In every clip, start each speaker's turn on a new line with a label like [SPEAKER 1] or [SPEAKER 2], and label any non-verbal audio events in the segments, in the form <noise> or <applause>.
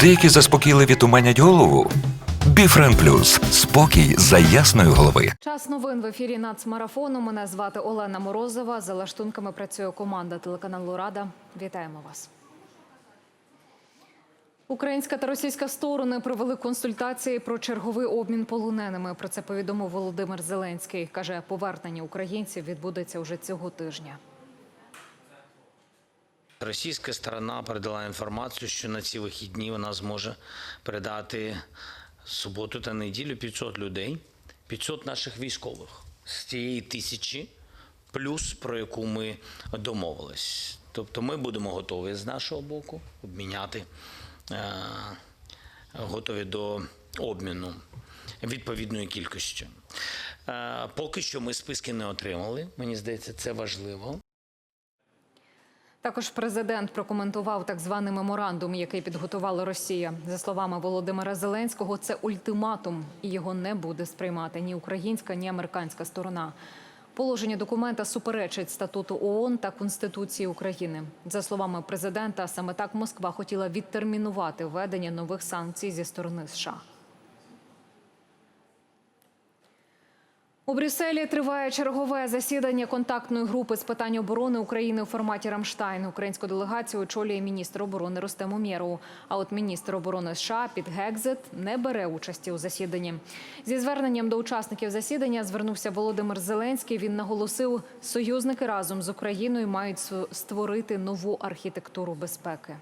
[SPEAKER 1] Деякі заспокійливі туманять голову. Біфрен Плюс спокій за ясної голови.
[SPEAKER 2] Час новин в ефірі нацмарафону. Мене звати Олена Морозова. За лаштунками працює команда телеканалу Рада. Вітаємо вас. Українська та російська сторони провели консультації про черговий обмін полоненими. Про це повідомив Володимир Зеленський. каже, повернення українців відбудеться уже цього тижня.
[SPEAKER 3] Російська сторона передала інформацію, що на ці вихідні вона зможе передати суботу та неділю 500 людей, 500 наших військових з цієї тисячі, плюс про яку ми домовились. Тобто ми будемо готові з нашого боку обміняти, е, готові до обміну відповідною кількістю. Е, поки що ми списки не отримали. Мені здається, це важливо.
[SPEAKER 2] Також президент прокоментував так званий меморандум, який підготувала Росія. За словами Володимира Зеленського, це ультиматум, і його не буде сприймати ні українська, ні американська сторона. Положення документа суперечить статуту ООН та Конституції України. За словами президента, саме так Москва хотіла відтермінувати введення нових санкцій зі сторони США. У Брюсселі триває чергове засідання контактної групи з питань оборони України у форматі Рамштайн. Українську делегацію очолює міністр оборони Рустем Умєров. А от міністр оборони США Піт Гекзет не бере участі у засіданні. Зі зверненням до учасників засідання звернувся Володимир Зеленський. Він наголосив, союзники разом з Україною мають створити нову архітектуру безпеки.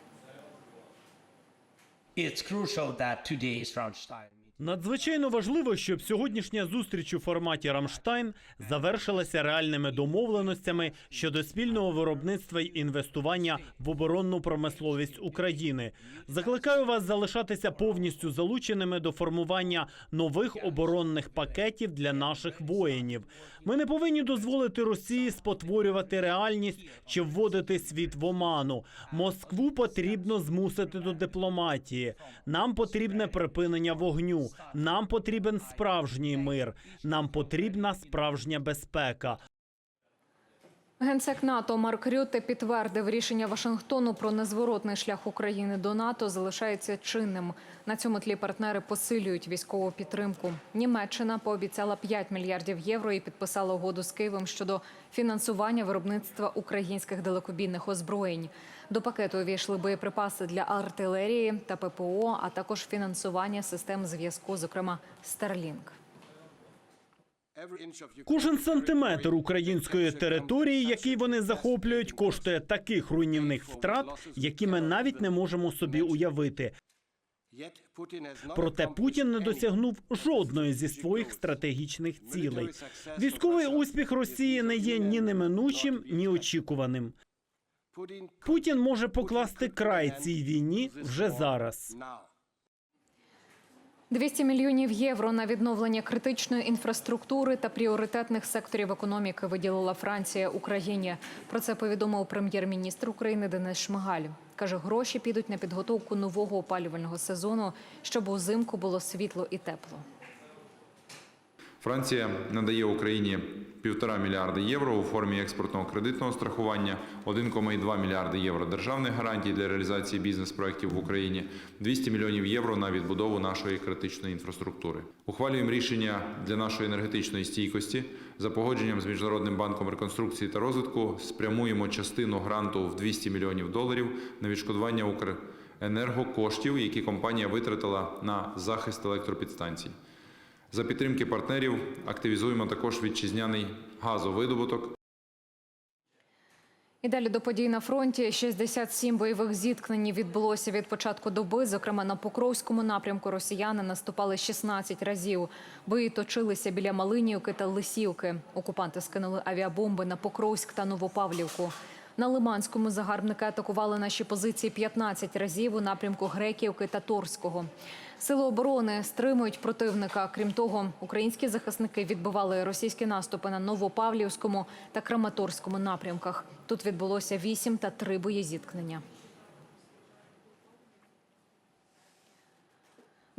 [SPEAKER 4] It's crucial that today's Rammstein
[SPEAKER 5] Надзвичайно важливо, щоб сьогоднішня зустріч у форматі Рамштайн завершилася реальними домовленостями щодо спільного виробництва й інвестування в оборонну промисловість України. Закликаю вас залишатися повністю залученими до формування нових оборонних пакетів для наших воїнів. Ми не повинні дозволити Росії спотворювати реальність чи вводити світ в оману. Москву потрібно змусити до дипломатії. Нам потрібне припинення вогню. Нам потрібен справжній мир. Нам потрібна справжня безпека.
[SPEAKER 2] Генсек НАТО Марк Рютте підтвердив рішення Вашингтону про незворотний шлях України до НАТО залишається чинним. На цьому тлі партнери посилюють військову підтримку. Німеччина пообіцяла 5 мільярдів євро і підписала угоду з Києвом щодо фінансування виробництва українських далекобійних озброєнь. До пакету увійшли боєприпаси для артилерії та ППО, а також фінансування систем зв'язку, зокрема Starlink.
[SPEAKER 5] Кожен сантиметр української території, який вони захоплюють, коштує таких руйнівних втрат, які ми навіть не можемо собі уявити. Проте Путін не досягнув жодної зі своїх стратегічних цілей. Військовий успіх Росії не є ні неминучим, ні очікуваним. Путін може покласти край цій війні вже зараз.
[SPEAKER 2] 200 мільйонів євро на відновлення критичної інфраструктури та пріоритетних секторів економіки виділила Франція Україні. Про це повідомив прем'єр-міністр України Денис Шмигаль. Каже, гроші підуть на підготовку нового опалювального сезону, щоб узимку було світло і тепло.
[SPEAKER 6] Франція надає Україні півтора мільярди євро у формі експортного кредитного страхування, 1,2 мільярди євро державних гарантій для реалізації бізнес-проєктів в Україні, 200 мільйонів євро на відбудову нашої критичної інфраструктури. Ухвалюємо рішення для нашої енергетичної стійкості. За погодженням з Міжнародним банком реконструкції та розвитку спрямуємо частину гранту в 200 мільйонів доларів на відшкодування Укренерго коштів, які компанія витратила на захист електропідстанцій. За підтримки партнерів активізуємо також вітчизняний газовидобуток.
[SPEAKER 2] І далі до подій на фронті 67 бойових зіткнень відбулося від початку доби. Зокрема, на Покровському напрямку росіяни наступали 16 разів. Бої точилися біля Малинівки та Лисівки. Окупанти скинули авіабомби на Покровськ та Новопавлівку. На Лиманському загарбники атакували наші позиції 15 разів у напрямку Греківки та Торського. Сили оборони стримують противника. Крім того, українські захисники відбивали російські наступи на Новопавлівському та Краматорському напрямках. Тут відбулося 8 та 3 боєзіткнення.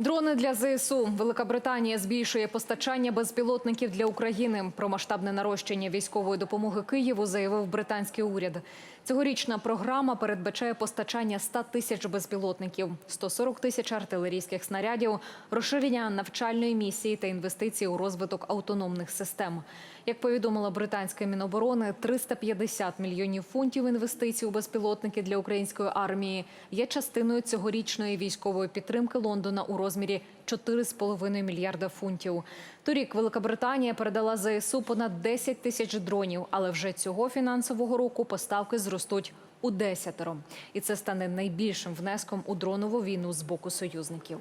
[SPEAKER 2] Дрони для ЗСУ. Велика Британія збільшує постачання безпілотників для України. Про масштабне нарощення військової допомоги Києву заявив британський уряд. Цьогорічна програма передбачає постачання 100 тисяч безпілотників, 140 тисяч артилерійських снарядів, розширення навчальної місії та інвестиції у розвиток автономних систем. Як повідомила британська міноборони, 350 мільйонів фунтів інвестицій у безпілотники для української армії є частиною цьогорічної військової підтримки Лондона у розмірі 4,5 мільярда фунтів. Торік Велика Британія передала ЗСУ понад 10 тисяч дронів, але вже цього фінансового року поставки зростуть у десятеро. І це стане найбільшим внеском у дронову війну з боку союзників.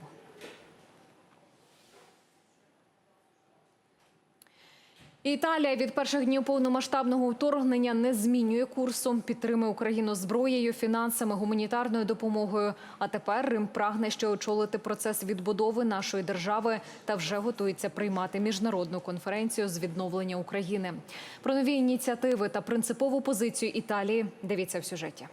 [SPEAKER 2] Італія від перших днів повномасштабного вторгнення не змінює курсу, підтримує Україну зброєю, фінансами, гуманітарною допомогою. А тепер Рим прагне ще очолити процес відбудови нашої держави та вже готується приймати міжнародну конференцію з відновлення України. Про нові ініціативи та принципову позицію Італії дивіться в сюжеті.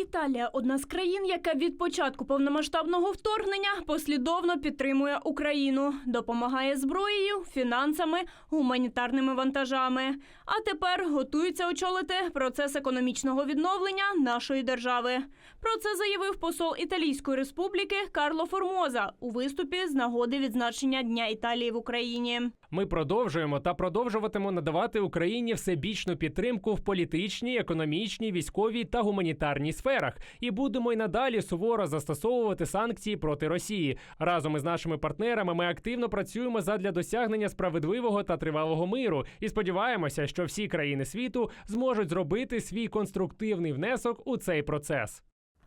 [SPEAKER 7] Італія одна з країн, яка від початку повномасштабного вторгнення послідовно підтримує Україну, допомагає зброєю, фінансами, гуманітарними вантажами. А тепер готується очолити процес економічного відновлення нашої держави. Про це заявив посол Італійської республіки Карло Формоза у виступі з нагоди відзначення Дня Італії в Україні.
[SPEAKER 8] Ми продовжуємо та продовжуватимемо надавати Україні всебічну підтримку в політичній, економічній, військовій та гуманітарній сферах і будемо й надалі суворо застосовувати санкції проти Росії. Разом із нашими партнерами ми активно працюємо задля досягнення справедливого та тривалого миру і сподіваємося, що всі країни світу зможуть зробити свій конструктивний внесок у цей процес.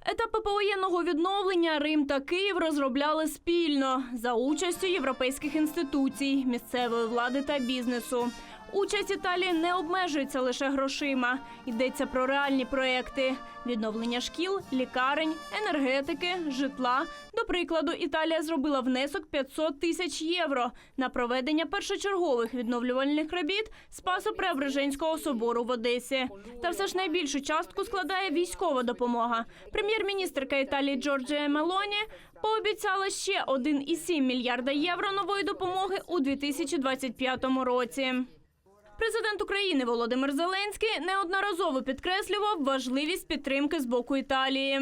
[SPEAKER 7] Етапи повоєнного відновлення Рим та Київ розробляли спільно за участю європейських інституцій, місцевої влади та бізнесу. Участь Італії не обмежується лише грошима. Йдеться про реальні проекти: відновлення шкіл, лікарень, енергетики, житла. До прикладу, Італія зробила внесок 500 тисяч євро на проведення першочергових відновлювальних робіт Спасо-Преображенського собору в Одесі. Та все ж найбільшу частку складає військова допомога. Прем'єр-міністрка Італії Джорджія Мелоні пообіцяла ще 1,7 мільярда євро нової допомоги у 2025 році. Президент України Володимир Зеленський неодноразово підкреслював важливість підтримки з боку Італії.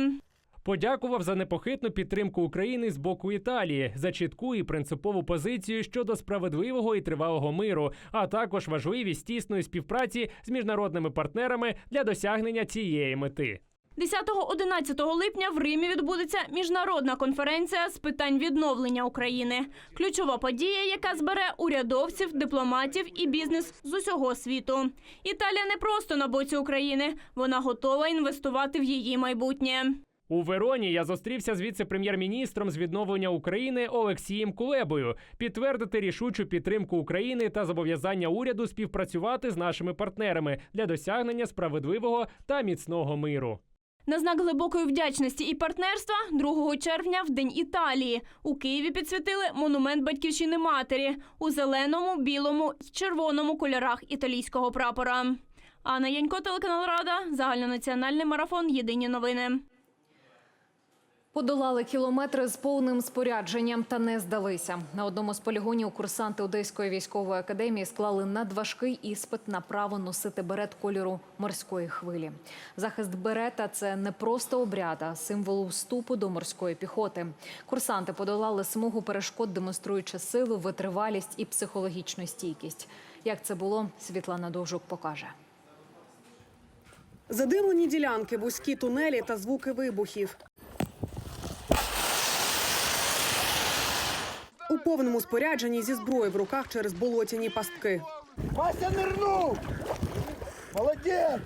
[SPEAKER 8] Подякував за непохитну підтримку України з боку Італії за чітку і принципову позицію щодо справедливого і тривалого миру, а також важливість тісної співпраці з міжнародними партнерами для досягнення цієї мети.
[SPEAKER 7] 10-11 липня в Римі відбудеться міжнародна конференція з питань відновлення України. Ключова подія, яка збере урядовців, дипломатів і бізнес з усього світу. Італія не просто на боці України, вона готова інвестувати в її майбутнє.
[SPEAKER 8] У Вероні я зустрівся з віце-прем'єр-міністром з відновлення України Олексієм Кулебою, підтвердити рішучу підтримку України та зобов'язання уряду співпрацювати з нашими партнерами для досягнення справедливого та міцного миру.
[SPEAKER 7] На знак глибокої вдячності і партнерства 2 червня в День Італії у Києві підсвятили монумент батьківщини матері у зеленому, білому і червоному кольорах італійського прапора. Анна Янько, телеканал Рада, загальнонаціональний марафон. Єдині новини.
[SPEAKER 2] Подолали кілометри з повним спорядженням та не здалися. На одному з полігонів курсанти Одеської військової академії склали надважкий іспит на право носити берет кольору морської хвилі. Захист берета це не просто обряд, а символ вступу до морської піхоти. Курсанти подолали смугу перешкод, демонструючи силу, витривалість і психологічну стійкість. Як це було, Світлана Довжук покаже.
[SPEAKER 9] Задимлені ділянки, вузькі тунелі та звуки вибухів. Повному спорядженні зі зброєю в руках через болотяні пастки.
[SPEAKER 10] Вася нырнул! Молодец!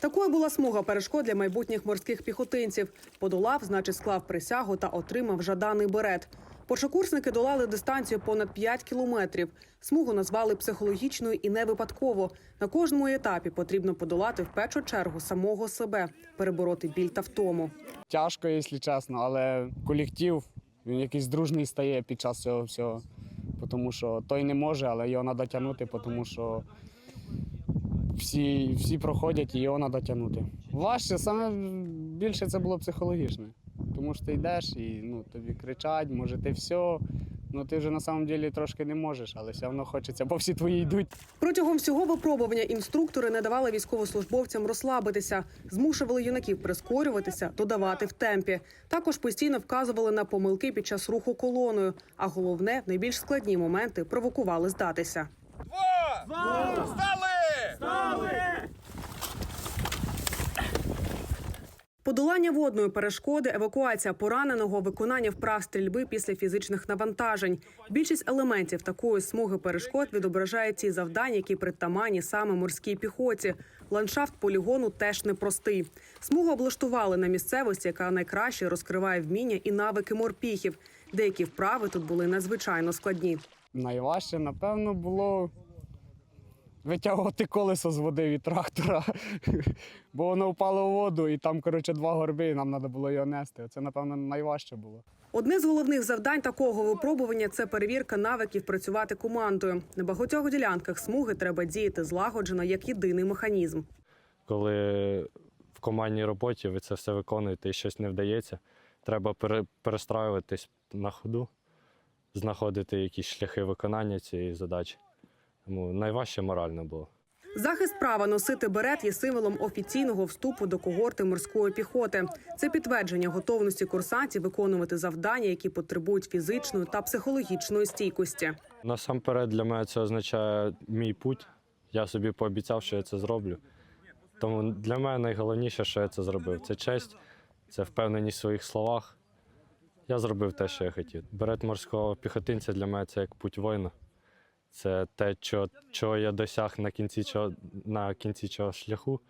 [SPEAKER 9] Такою була смуга перешкод для майбутніх морських піхотинців. Подолав, значить, склав присягу та отримав жаданий берет. Першокурсники долали дистанцію понад 5 кілометрів. Смугу назвали психологічною і не випадково. На кожному етапі потрібно подолати в першу чергу самого себе, перебороти біль та втому.
[SPEAKER 11] тяжко, якщо чесно, але колектив він якийсь дружний стає під час цього всього. Тому що той не може, але його треба тягнути, тому що всі, всі проходять і його треба тягнути. Важче, саме більше це було психологічне. Тому що ти йдеш і ну, тобі кричать, може ти все, Ну ти вже на самом деле трошки не можеш, але все одно хочеться, бо всі твої йдуть.
[SPEAKER 9] Протягом всього випробування інструктори не давали військовослужбовцям розслабитися, змушували юнаків прискорюватися, додавати в темпі. Також постійно вказували на помилки під час руху колоною. А головне, найбільш складні моменти провокували здатися. Подолання водної перешкоди, евакуація пораненого, виконання вправ стрільби після фізичних навантажень. Більшість елементів такої смуги перешкод відображає ті завдання, які притаманні саме морській піхоті. Ландшафт полігону теж непростий. Смугу облаштували на місцевості, яка найкраще розкриває вміння і навики морпіхів. Деякі вправи тут були надзвичайно складні.
[SPEAKER 11] Найважче, напевно, було витягувати колесо з води від трактора. <laughs> Бо воно впало в воду, і там, коротше, два горби, і нам треба було його нести. Це, напевно, найважче було.
[SPEAKER 9] Одне з головних завдань такого випробування це перевірка навиків працювати командою. На багатьох ділянках смуги треба діяти злагоджено як єдиний механізм.
[SPEAKER 12] коли в командній роботі ви це все виконуєте і щось не вдається, треба пере- перестраюватись на ходу, знаходити якісь шляхи виконання цієї задачі. Тому найважче морально було.
[SPEAKER 9] Захист права носити берет є символом офіційного вступу до когорти морської піхоти. Це підтвердження готовності курсантів виконувати завдання, які потребують фізичної та психологічної стійкості.
[SPEAKER 12] Насамперед для мене це означає мій путь. Я собі пообіцяв, що я це зроблю. Тому для мене найголовніше, що я це зробив, це честь, це впевненість в своїх словах. Я зробив те, що я хотів. Берет морського піхотинця для мене це як путь воїна. Це те, чого, чого я досяг на кінці чого, на кінці цього шляху,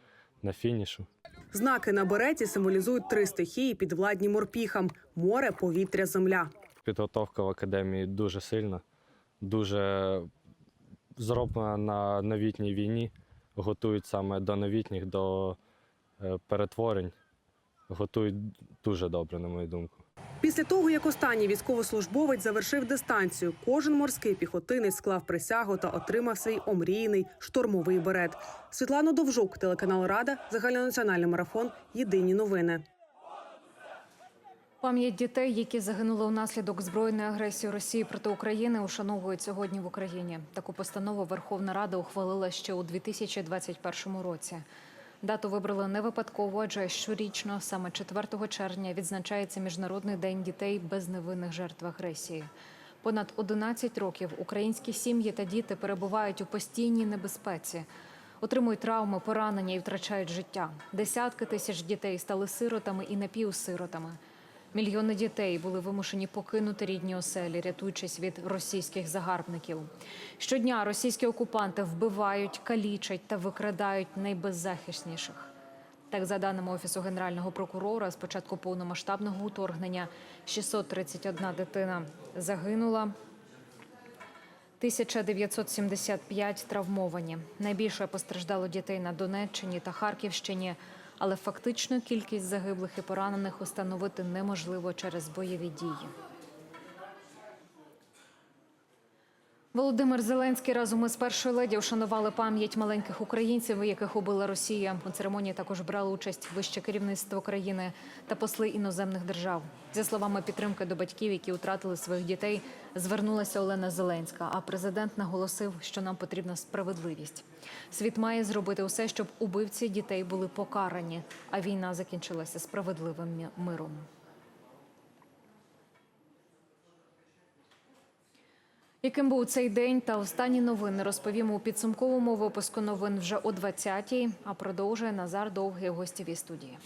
[SPEAKER 12] на фінішу.
[SPEAKER 9] Знаки на береті символізують три стихії, підвладні морпіхам: море, повітря, земля.
[SPEAKER 12] Підготовка в академії дуже сильна, дуже зроблена на новітній війні. Готують саме до новітніх, до е, перетворень. Готують дуже добре, на мою думку.
[SPEAKER 9] Після того, як останній військовослужбовець завершив дистанцію, кожен морський піхотинець склав присягу та отримав свій омрійний штурмовий берет. Світлана Довжук, телеканал Рада, загальнонаціональний марафон. Єдині новини.
[SPEAKER 2] Пам'ять дітей, які загинули внаслідок збройної агресії Росії проти України, ушановують сьогодні в Україні. Таку постанову Верховна Рада ухвалила ще у 2021 році. Дату вибрали не випадково, адже щорічно, саме 4 червня, відзначається Міжнародний день дітей без невинних жертв агресії. Понад 11 років українські сім'ї та діти перебувають у постійній небезпеці. Отримують травми, поранення і втрачають життя. Десятки тисяч дітей стали сиротами і напівсиротами. Мільйони дітей були вимушені покинути рідні оселі, рятуючись від російських загарбників. Щодня російські окупанти вбивають, калічать та викрадають найбеззахисніших. Так, за даними Офісу Генерального прокурора, з початку повномасштабного вторгнення 631 дитина загинула, 1975 травмовані. Найбільше постраждало дітей на Донеччині та Харківщині, але фактичну кількість загиблих і поранених установити неможливо через бойові дії. Володимир Зеленський разом із першою леді вшанували пам'ять маленьких українців, яких убила Росія. У церемонії також брали участь вище керівництво країни та посли іноземних держав. За словами підтримки до батьків, які втратили своїх дітей, звернулася Олена Зеленська. А президент наголосив, що нам потрібна справедливість. Світ має зробити усе, щоб убивці дітей були покарані, а війна закінчилася справедливим миром. Яким був цей день та останні новини розповімо у підсумковому випуску новин вже о 20-й, а продовжує Назар Довгий у гостєвій студії.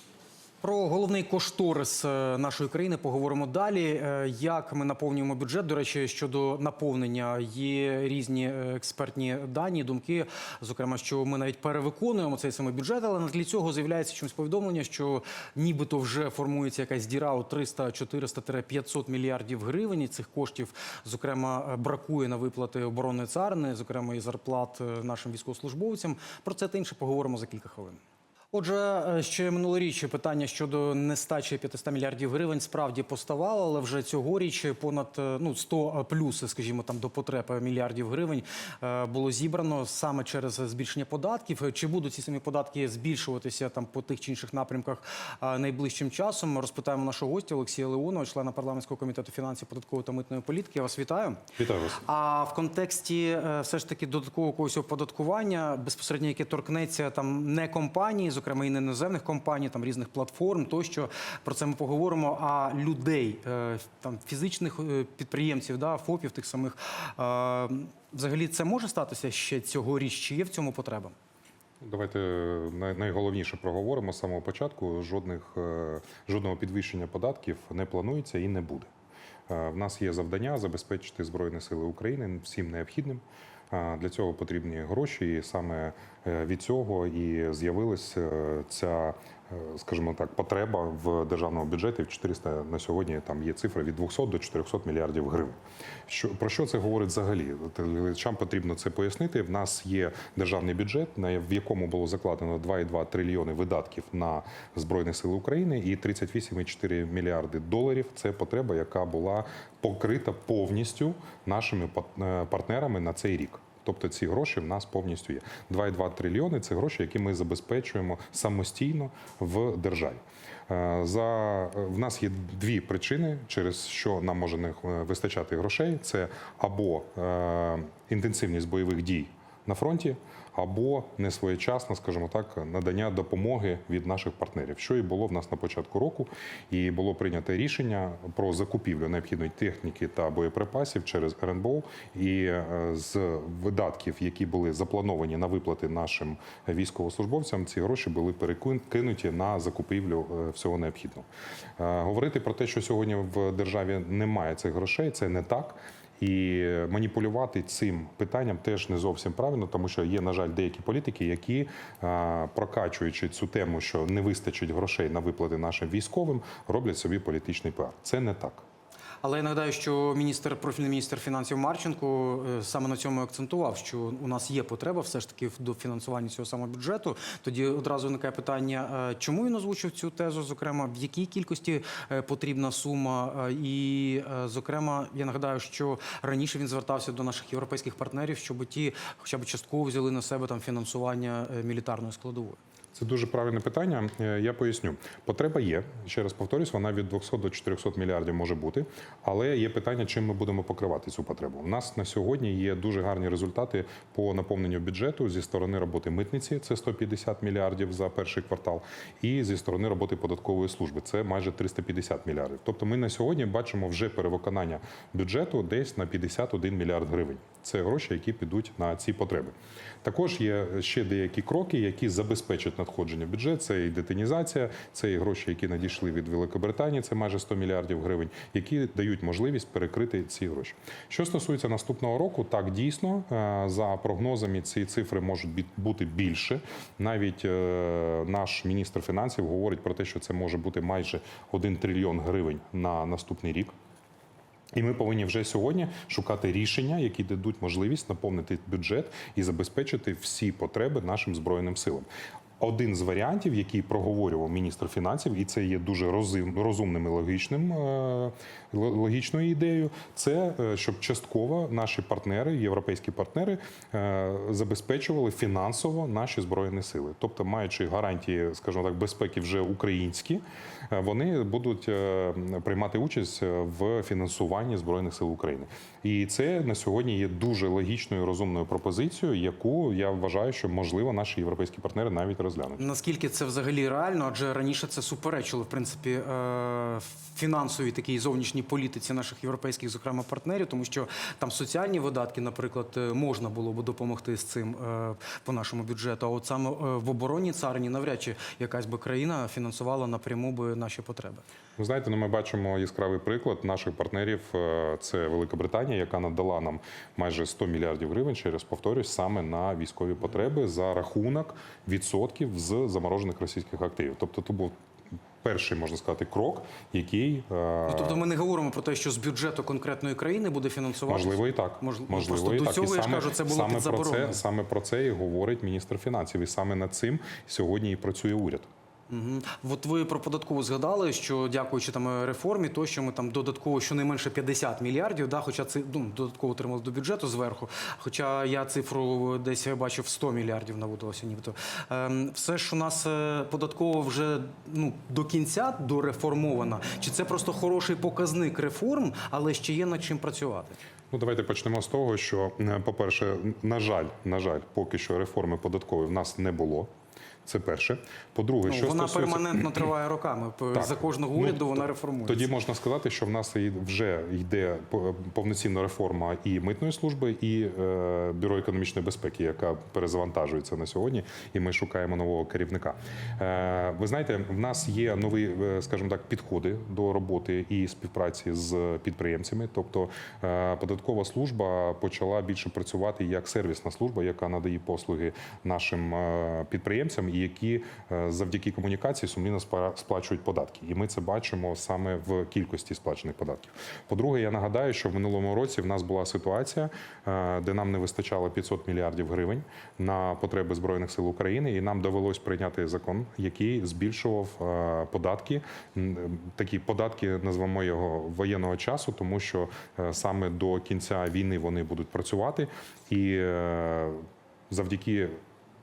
[SPEAKER 13] Про головний кошторис е, нашої країни поговоримо далі. Е, Як ми наповнюємо бюджет? До речі, щодо наповнення є різні е, експертні дані, думки. Зокрема, що ми навіть перевиконуємо цей самий бюджет, але на тлі цього з'являється чимось повідомлення, що нібито вже формується якась діра у 300, 400 500 мільярдів гривень. І Цих коштів, зокрема, бракує на виплати оборонної царини, зокрема і зарплат нашим військовослужбовцям. Про це та інше поговоримо за кілька хвилин. Отже, е, ще минулоріч питання щодо нестачі 500 мільярдів гривень справді поставало, але вже цьогоріч понад е, ну 100 плюс, скажімо, там до потреб мільярдів гривень е, було зібрано саме через збільшення податків. Чи будуть ці самі податки збільшуватися там по тих чи інших напрямках е, найближчим часом? Розпитаємо нашого гостя Олексія Леонова, члена парламентського комітету фінансів, податкової та митної політики. Я вас вітаю.
[SPEAKER 6] Вітаю вас.
[SPEAKER 13] А в контексті е, все ж таки додаткового когось оподаткування, безпосередньо яке торкнеться там не компаній, зокрема і іноземних компаній, там різних платформ, тощо про це ми поговоримо. А людей, е, там фізичних е, підприємців, да, ФОПів тих самих. е, Взагалі це може статися ще цьогоріч? Чи є в цьому потреба?
[SPEAKER 14] Давайте найголовніше проговоримо з самого початку. Жодних жодного підвищення податків не планується і не буде. В нас є завдання забезпечити Збройні Сили України всім необхідним. Для цього потрібні гроші, і саме від цього і з'явилась е, ця, е, скажімо так, потреба в державному бюджеті. В 400 на сьогодні там є цифра від 200 до 400 мільярдів гривень. Що про що це говорить взагалі? Глядачам потрібно це пояснити. В нас є державний бюджет, на в якому було закладено 2,2 трильйони видатків на збройні сили України, і 38,4 мільярди доларів. Це потреба, яка була покрита повністю нашими е, партнерами на цей рік. Тобто ці гроші в нас повністю є. 2,2 трильйони це гроші, які ми забезпечуємо самостійно в державі. Е, За в нас є дві причини, через що нам може не е, вистачати грошей. Це або е, інтенсивність бойових дій на фронті, або несвоєчасно, скажімо так, надання допомоги від наших партнерів, що і було в нас на початку року, і було прийнято рішення про закупівлю необхідної техніки та боєприпасів через РНБО. І е, з видатків, які були заплановані на виплати нашим військовослужбовцям, ці гроші були перекинуті на закупівлю е, всього необхідного. Е, Говорити про те, що сьогодні в державі немає цих грошей, це не так. І маніпулювати цим питанням теж не зовсім правильно, тому що є, на жаль, деякі політики, які е, прокачуючи цю тему, що не вистачить грошей на виплати нашим військовим, роблять собі політичний піар. Це не так.
[SPEAKER 13] Але я нагадаю, що міністр, профільний міністр фінансів Марченко е, саме на цьому акцентував, що у нас є потреба все ж таки в дофінансуванні цього самого бюджету. Тоді одразу виникає питання, е, чому він озвучив цю тезу, зокрема, в якій кількості е, потрібна сума. І, зокрема, я нагадаю, що раніше він звертався до наших європейських партнерів, щоб ті хоча б частково взяли на себе там фінансування мілітарної складової.
[SPEAKER 14] Це дуже правильне питання. Е, Я поясню. Потреба є. Ще раз повторюсь, вона від 200 до 400 мільярдів може бути. Але є питання, чим ми будемо покривати цю потребу. У нас на сьогодні є дуже гарні результати по наповненню бюджету зі сторони роботи митниці, це 150 мільярдів за перший квартал, і зі сторони роботи податкової служби, це майже 350 мільярдів. Тобто, ми на сьогодні бачимо вже перевиконання бюджету десь на 51 мільярд гривень. Це гроші, які підуть на ці потреби. Також є ще деякі кроки, які забезпечать надходження в бюджет. Це і детинізація, це і гроші, які надійшли від Великобританії, це майже 100 мільярдів гривень, які дають можливість перекрити ці гроші. Що стосується наступного року, так дійсно е, за прогнозами ці цифри можуть бути більше. Навіть е, наш міністр фінансів говорить про те, що це може бути майже 1 трильйон гривень на наступний рік. І ми повинні вже сьогодні шукати рішення, які дадуть можливість наповнити бюджет і забезпечити всі потреби нашим збройним силам. Один з варіантів, який проговорював міністр фінансів, і це є дуже розум- розумним і логічним е, логічною ідеєю, це е, щоб частково наші партнери, європейські партнери, е, забезпечували фінансово наші збройні сили, тобто маючи гарантії, скажімо так, безпеки вже українські, вони будуть приймати участь в фінансуванні збройних сил України. І це на сьогодні є дуже логічною розумною пропозицією, яку я вважаю, що можливо наші європейські партнери навіть розглянуть.
[SPEAKER 13] Наскільки це взагалі реально? Адже раніше це суперечило в принципі е, фінансовій такій зовнішній політиці наших європейських, зокрема партнерів, тому що там соціальні видатки, наприклад, е, можна було б допомогти з цим е, по нашому бюджету. А от саме в оборонній царині навряд чи якась би країна фінансувала напряму би наші потреби.
[SPEAKER 14] Ви знаєте, ну ми бачимо яскравий приклад наших партнерів. Це Великобританія, яка надала нам майже 100 мільярдів гривень, ще раз повторюсь, саме на військові потреби за рахунок відсотків з заморожених російських активів. Тобто, то був перший можна сказати крок, який е,
[SPEAKER 13] Ну, тобто ми не говоримо про те, що з бюджету конкретної країни буде фінансуватися?
[SPEAKER 14] Можливо, і так.
[SPEAKER 13] Мож- ну,
[SPEAKER 14] Можливо,
[SPEAKER 13] просто
[SPEAKER 14] і
[SPEAKER 13] до
[SPEAKER 14] так.
[SPEAKER 13] цього,
[SPEAKER 14] і
[SPEAKER 13] я ж кажу, це було
[SPEAKER 14] саме
[SPEAKER 13] під
[SPEAKER 14] про це, саме про це і говорить міністр фінансів. І саме над цим сьогодні і працює уряд.
[SPEAKER 13] Угу. От ви про податкову згадали, що дякуючи там реформі, то що ми там додатково щонайменше 50 мільярдів, да, хоча це ну, додатково отримали до бюджету зверху. Хоча я цифру десь бачив 100 мільярдів наводилося, нібито. Ем, все ж у нас е, податково вже ну, до кінця дореформована. Чи це просто хороший показник реформ, але ще є над чим працювати?
[SPEAKER 14] Ну, давайте почнемо з того, що, е, по-перше, на жаль, на жаль, поки що реформи податкової в нас не було. Це перше. По-друге,
[SPEAKER 13] Ну,
[SPEAKER 14] що
[SPEAKER 13] вона
[SPEAKER 14] стосується...
[SPEAKER 13] перманентно <clears throat> триває роками.
[SPEAKER 14] Так.
[SPEAKER 13] За кожного
[SPEAKER 14] Ну,
[SPEAKER 13] уряду вона
[SPEAKER 14] т-
[SPEAKER 13] реформується.
[SPEAKER 14] Тоді можна сказати, що в нас вже йде по- повноцінна реформа і митної служби, і е, бюро економічної безпеки, яка перезавантажується на сьогодні, і ми шукаємо нового керівника. Е, ви знаєте, в нас є нові, е, скажімо так, підходи до роботи і співпраці з підприємцями. Тобто е, податкова служба почала більше працювати як сервісна служба, яка надає послуги нашим е, підприємцям, які е, завдяки комунікації сумлінно сплачують податки. І ми це бачимо саме в кількості сплачених податків. По-друге, я нагадаю, що в минулому році в нас була ситуація, е, де нам не вистачало 500 мільярдів гривень на потреби збройних сил України, і нам довелось прийняти закон, який збільшував е, податки. Такі податки назвемо його воєнного часу, тому що саме до кінця війни вони будуть працювати і завдяки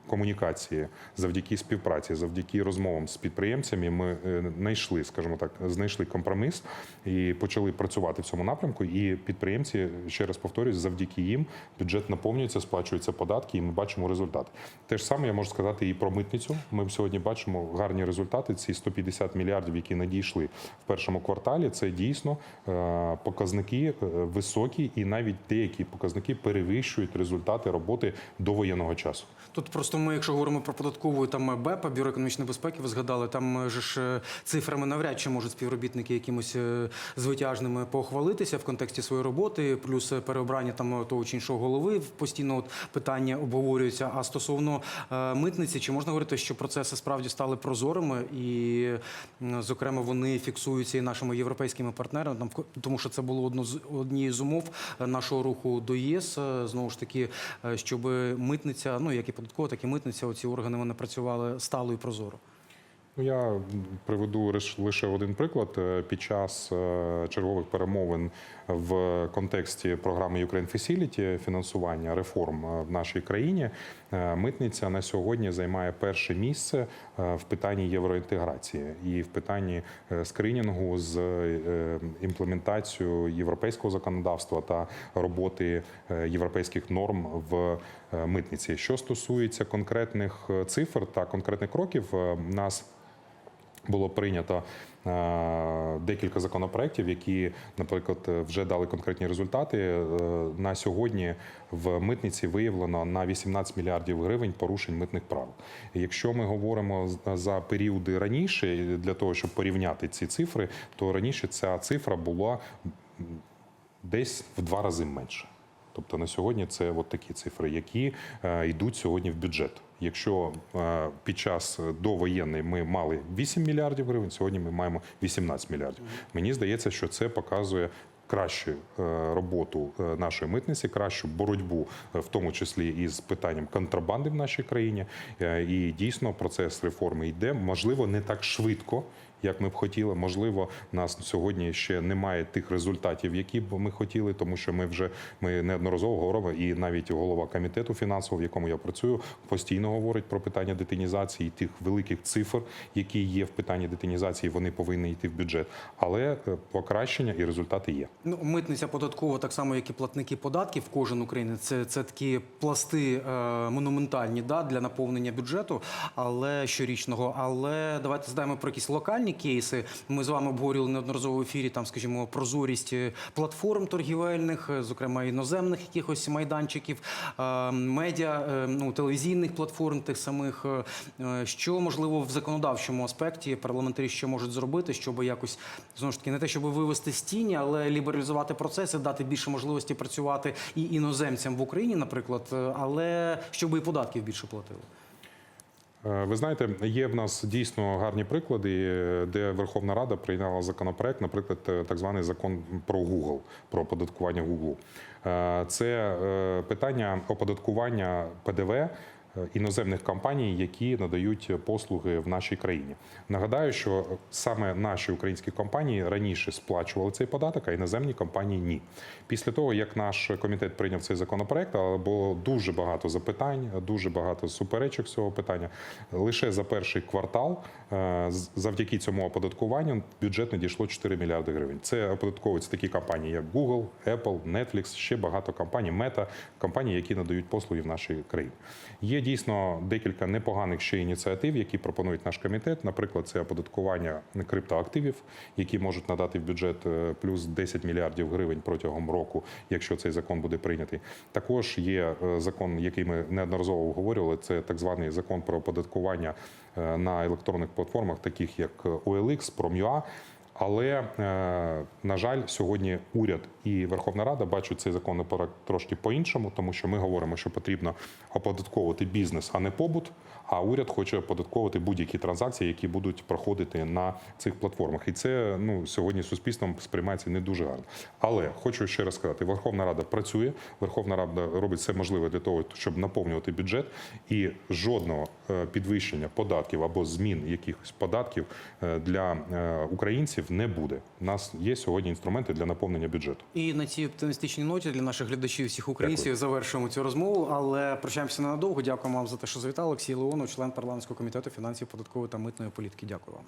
[SPEAKER 14] комунікації, завдяки співпраці, завдяки розмовам з підприємцями, ми е, знайшли, скажімо так, знайшли компроміс і почали працювати в цьому напрямку. І підприємці, ще раз повторюсь, завдяки їм бюджет наповнюється, сплачуються податки, і ми бачимо результати. Те ж саме я можу сказати і про митницю. Ми сьогодні бачимо гарні результати. Ці 150 мільярдів, які надійшли в першому кварталі, це дійсно е, показники е, високі, і навіть деякі показники перевищують результати роботи до воєнного часу.
[SPEAKER 13] Тут просто ми, якщо говоримо про податкову там БЕПа, бюро економічної безпеки, ви згадали, там же ж е, цифрами навряд чи можуть співробітники якимось е, звитяжними похвалитися в контексті своєї роботи, плюс е, переобрання там того чи іншого голови постійно от питання обговорюються. А стосовно е, митниці, чи можна говорити, що процеси справді стали прозорими і, зокрема, вони фіксуються і нашими європейськими партнерами, там тому що це було одно з однією з умов е, нашого руху до ЄС. е, Знову ж таки, е, щоб митниця, ну як і податкова, так і митниця, оці органи вони працювали стало і прозоро.
[SPEAKER 14] Ну, я приведу лише один приклад. Е, Під час е, чергових перемовин в контексті програми Ukraine Facility фінансування реформ е, в нашій країні е, митниця на сьогодні займає перше місце е, в питанні євроінтеграції і в питанні скринінгу з імплементацією європейського законодавства та роботи європейських норм в митниці. Що стосується конкретних цифр та конкретних кроків, нас було прийнято е, декілька законопроєктів, які, наприклад, вже дали конкретні результати. Е, На сьогодні в митниці виявлено на 18 мільярдів гривень порушень митних правил. І Якщо ми говоримо за періоди раніше, для того, щоб порівняти ці цифри, то раніше ця цифра була десь в два рази менше. Тобто на сьогодні це от такі цифри, які е, йдуть сьогодні в бюджет. Якщо е, під час довоєнний ми мали 8 мільярдів гривень, сьогодні ми маємо 18 мільярдів. Мені здається, що це показує. Кращу е, роботу нашої митниці, кращу боротьбу, в тому числі і з питанням контрабанди в нашій країні. І дійсно процес реформи йде. Можливо, не так швидко, як ми б хотіли. Можливо, нас сьогодні ще немає тих результатів, які б ми хотіли, тому що ми вже ми неодноразово говоримо, і навіть голова комітету фінансового, в якому я працюю, постійно говорить про питання детинізації тих великих цифр, які є в питанні детинізації, вони повинні йти в бюджет. Але е, покращення і результати є.
[SPEAKER 13] Ну, митниця податкова, так само, як і платники податків, кожен українець, це, це такі пласти е, монументальні да, для наповнення бюджету, але щорічного. Але давайте здаємо про якісь локальні кейси. Ми з вами обговорювали неодноразово в ефірі, там, скажімо, прозорість е, платформ торгівельних, е, зокрема іноземних якихось майданчиків, е, медіа, ну, телевізійних платформ тих самих. Що можливо в законодавчому аспекті парламентарі ще можуть зробити, щоб якось знову ж таки не те, щоб вивести з тіні, але лібералізувати процеси, дати більше можливості працювати і іноземцям в Україні, наприклад, але щоб і податків більше платили.
[SPEAKER 14] Е, Ви знаєте, є в нас дійсно гарні приклади, е, де Верховна Рада прийняла законопроект, наприклад, е, так званий закон про Google, про оподаткування Google. Це питання оподаткування ПДВ іноземних компаній, які надають послуги в нашій країні. Нагадаю, що саме наші українські компанії раніше сплачували цей податок, а іноземні компанії ні. Після того, як наш комітет прийняв цей законопроект, було дуже багато запитань, дуже багато суперечок цього питання. Лише за перший квартал, е, завдяки цьому оподаткуванню, бюджет надійшло 4 мільярди гривень. Це оподатковуються такі компанії, як Google, Apple, Netflix, ще багато компаній, Meta, компанії, які надають послуги в нашій країні. Є дійсно декілька непоганих ще ініціатив, які пропонують наш комітет. Наприклад, це оподаткування криптоактивів, які можуть надати в бюджет е, плюс 10 мільярдів гривень протягом року, якщо цей закон буде прийнятий. Також є е, закон, який ми неодноразово обговорювали. Це так званий закон про оподаткування е, на електронних платформах, таких як OLX, Prom.ua. Але е, на жаль, сьогодні уряд і Верховна Рада бачать цей законопроект трошки по-іншому, тому що ми говоримо, що потрібно оподатковувати бізнес, а не побут. А уряд хоче оподатковувати будь-які транзакції, які будуть проходити на цих платформах. І це ну сьогодні суспільством сприймається не дуже гарно. Але хочу ще раз сказати: Верховна Рада працює, Верховна Рада робить все можливе для того, щоб наповнювати бюджет, і жодного е, підвищення податків або змін якихось податків е, для е, українців не буде. У нас є сьогодні інструменти для наповнення бюджету.
[SPEAKER 13] І на цій оптимістичній ноті для наших глядачів, всіх українців, завершуємо цю розмову. Але прощаємося ненадовго. Дякуємо вам за те, що завітали. Олексій Леонов, член парламентського комітету фінансів, податкової та митної політики. Дякую вам.